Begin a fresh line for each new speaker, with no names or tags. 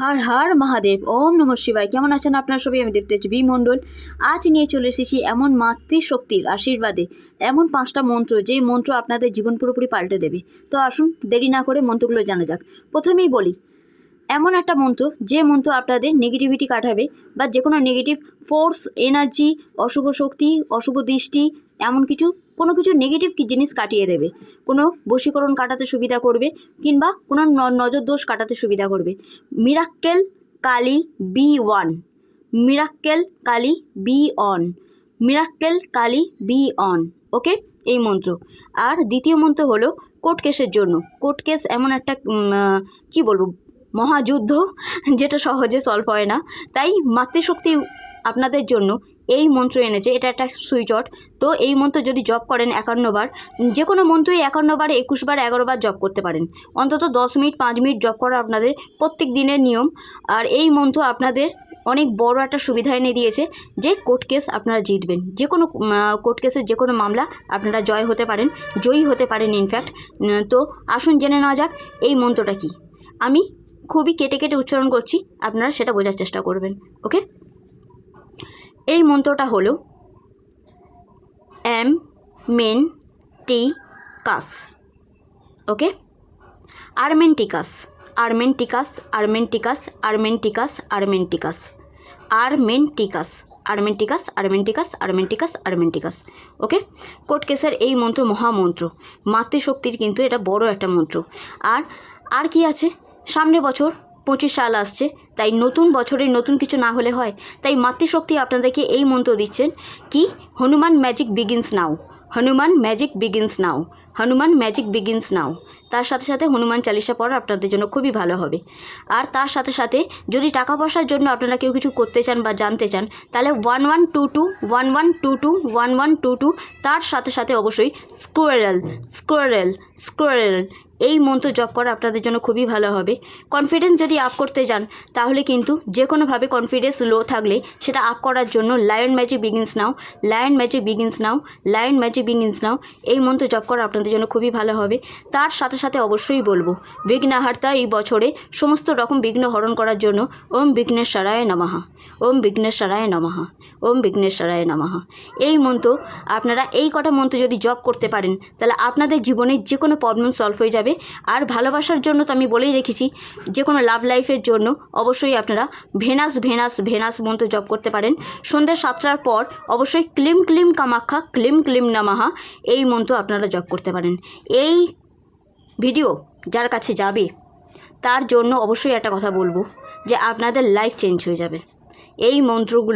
হার হার মহাদেব, ওম নম শিবায়। কেমন আছেন আপনার সবাই? আমি দেখতে বি মণ্ডল। আজ নিয়ে চলে এসেছি এমন মাতৃশক্তির আশীর্বাদে, এমন পাঁচটা মন্ত্র যে মন্ত্র আপনাদের জীবন পুরোপুরি পাল্টে দেবে। তো আসুন, দেরি না করে মন্ত্রগুলো জানা যাক। প্রথমেই বলি এমন একটা মন্ত্র, যে মন্ত্র আপনাদের নেগেটিভিটি কাটাবে বা যে কোনো নেগেটিভ ফোর্স এনার্জি অশুভ শক্তি, অশুভ দৃষ্টি, এমন কিছু, কোনো কিছু নেগেটিভ জিনিস কাটিয়ে দেবে। কোনো বশীকরণ কাটাতে সুবিধা করবে কিংবা কোনো নজর দোষ কাটাতে সুবিধা করবে। Miracle Kali be one miracle Kali be on miracle Kali be on okay এই মন্ত্র। আর দ্বিতীয় মন্ত্র হলো কোর্ট কেসের জন্য। কোর্ট কেস এমন একটা কি বলব? মহাযুদ্ধ, যেটা সহজে সলভ হয় না। তাই মাতৃশক্তি আপনাদের জন্য এই মন্ত্র এনেছে, এটা একটা সুইচ অট। তো এই মন্ত্র যদি জব করেন একান্নবার যে কোনো মন্ত্রই একান্নবার একুশবার এগারোবার জব করতে পারেন। অন্তত দশ মিনিট, পাঁচ মিনিট জব করা আপনাদের প্রত্যেক দিনের নিয়ম। আর এই মন্ত্র আপনাদের অনেক বড় একটা সুবিধা এনে দিয়েছে যে কোর্ট কেস আপনারা জিতবেন। যে কোনো কোর্ট কেসের যে কোনো মামলা আপনারা জয় হতে পারেন, জয়ী হতে পারেন ইনফ্যাক্ট তো আসুন জেনে নেওয়া যাক এই মন্ত্রটা কি। আমি খুবই কেটে কেটে উচ্চারণ করছি আপনারা সেটা বোঝার চেষ্টা করবেন ওকে এই মন্ত্রটা হলো এম মেন টি কাস ওকে আরমেন্টিকাস আরমেন্টিকাস আরমেন্টিকাস আরমেন্টিকাস আরমেন্টিকাস আরমেন্টিকাস আরমেন্টিকাস আরমেন্টিকাস আরমেন্টিকাস আরমেন্টিকাস ওকে কোর্ট কেসের এই মন্ত্র মহামন্ত্র মাতৃশক্তির কিন্তু এটা বড় একটা মন্ত্র আর আর কি আছে সামনে বছর পঁচিশ সাল আসছে, তাই নতুন বছরে নতুন কিছু না হলে হয়। তাই মাতৃশক্তি আপনাদেরকে এই মন্ত্র দিচ্ছেন কি, Hanuman magic begins now Hanuman magic begins now Hanuman magic begins now তার সাথে সাথে হনুমান চালিশা পড়া আপনাদের জন্য খুবই ভালো হবে। আর তার সাথে সাথে যদি টাকা পয়সার জন্য আপনারা কেউ কিছু করতে চান বা জানতে চান, তাহলে one one two two one one two two one one two two তার সাথে সাথে অবশ্যই স্কোয়ারেল স্কোয়ারেল স্কোয়ারেল এই মন্ত্র জপ করা আপনাদের জন্য খুবই ভালো হবে। কনফিডেন্স যদি আপ করতে যান, তাহলে কিন্তু যে কোনোভাবে কনফিডেন্স লো থাকলে সেটা আপ করার জন্য lion magic begins now lion magic begins now lion magic begins now, এই মন্ত্র জপ করা আপনাদের জন্য খুবই ভালো হবে। তার সাথে সাথে অবশ্যই বলব, বিঘ্নাহার্তা এই বছরে সমস্ত রকম বিঘ্ন হরণ করার জন্য ওম বিঘ্নেশ্বরায় নমঃ। ওম বিঘ্নেশ্বরায় নমঃ। ওম বিঘ্নেশ্বরায় নমঃ। এই মন্ত্র আপনারা এই কটা মন্ত্র যদি জপ করতে পারেন, তাহলে আপনাদের জীবনে যে কোনো প্রবলেম সলভ হয়ে যাবে। আর ভালোবাসার জন্য তো আমি বলেই রেখেছি যে কোনো লাভ লাইফের জন্য অবশ্যই আপনারা ভেনাস ভেনাস ভেনাস মন্ত্র জপ করতে পারেন। সন্ধ্যে সাতটার পর অবশ্যই ক্লিম ক্লিম কামাখ্যা, ক্লিম ক্লিম নামাহা এই মন্ত্র আপনারা জপ করতে পারেন। এই ভিডিও যার কাছে যাবে, তার জন্য অবশ্যই একটা কথা বলব যে আপনাদের লাইফ চেঞ্জ হয়ে যাবে। এই মন্ত্রগুলো